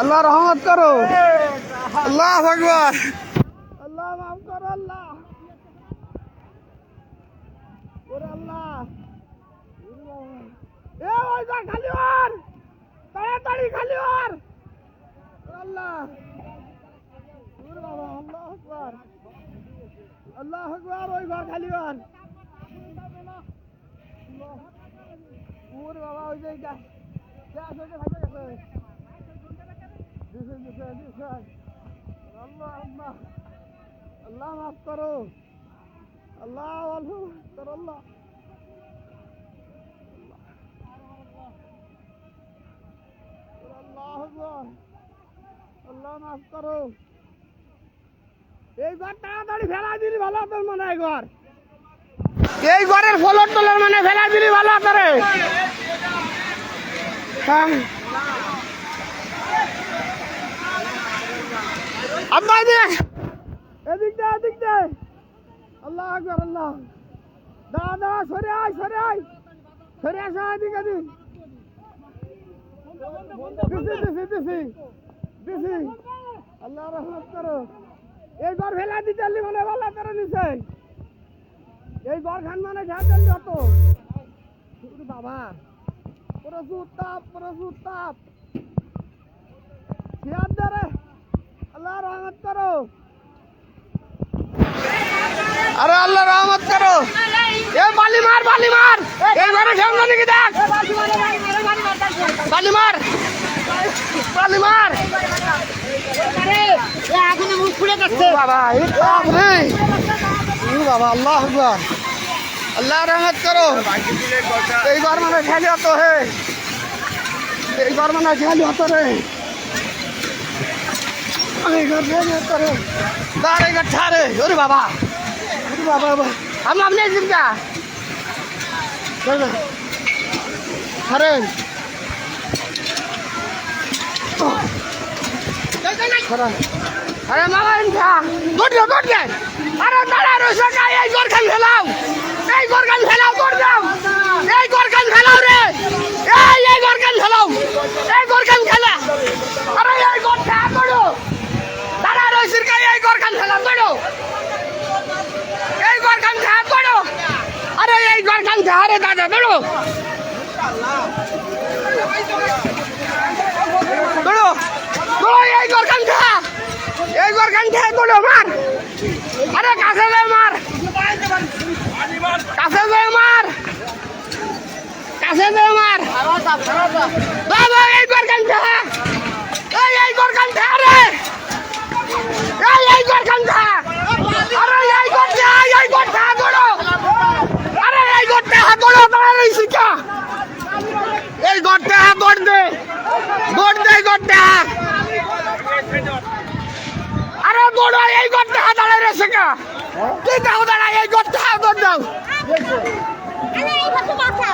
আল্লাহ রহমত করো। আল্লাহ ভগবান আল্লাহ মাফ করো আল্লাহ। ওরে আল্লাহ। এ ওই যা খালি ওর। তাড়াতাড়ি খালি ওর। আল্লাহ। বাবা আল্লাহ আকবার। আল্লাহ আকবার ওই ঘর খালি ওর। ওরে বাবা ওই যে আল্লাহ আল্লাহ আল্লাহ মাফ করো আল্লাহ আল্লাহ আল্লাহ আল্লাহ মাফ করো এই ঘর তাড়াতাড়ি ফেলা দিলি ভালো তোর মনে হয় ঘর এই ঘরের ফলর তোলার মানে ফেলা দিলি ভালো করে আব্বা দেখ এদিক দে এদিক দে। আল্লাহ আকবার, আল্লাহ। দাঁড়া দাঁড়া সরে আয় সরে আয়। সরে আসো এদিক এদিক। দিছি দিছি দিছি। দিছি। আল্লাহ রহমত করো এই ঘর ফেলা দিতে পারলি মানে ভালো করে নিছে এই ঘর খান মানে ঘা দিলি অত বাবা, প্রচুর তাপ প্রচুর তাপ খেয়াল ধরে আল্লাহ রহমত করো আরে আল্লাহ রহমত করো। এ বালি মার বালি মার। এই ঘরে সামনে দিকে দেখ। বালি মার। বালি মার। বাবা, এই বাবা, আল্লাহ আল্লাহ রহমত করো। এই ঘর মানে হতো হে। এই ঘর মানে খেলি হতো রে। খেলি হতো রে ওরে বাবা। ওরে বাবা বাবা। আমি আপনি আরে। খরা আরে মামা দৌড় দৌড় আরে দাঁড়া রয়েছে না এই গরখান ফেলাও এই গরখান ফেলাও দৌড় যাও এই গরখান ফেলাও রে এই এই গরখান ফেলাও এই গরখান খেলা আরে এই গরখা দৌড়ো দাঁড়া রয়েছে না এই গরখান ফেলা দৌড়ো এই গরখান খা দৌড়ো আরে এই গরখান খা রে দাদা দৌড়ো দৌড়ো দৌড়ো এই গরখান খা এই খা দৌড়ো মার। আরে কাছে যায় মার। কাছে যায় মার। কাছে যায় মার। বাবা, এই গরখান খা এই এই রে এই এই গরখান খা আরে এই গরখা এই গরখা দৌড়ো আরে দৌড়ো দাঁড়া শিখা এই গরখা দৌড় দে দৌড় দে গরখা আরে দৌড়ো এই গরখা দাঁড়ায় রে শিখা তুই দাও দাঁড়া এই গরখা দৌড় দাও। আরে এই কত মাথা।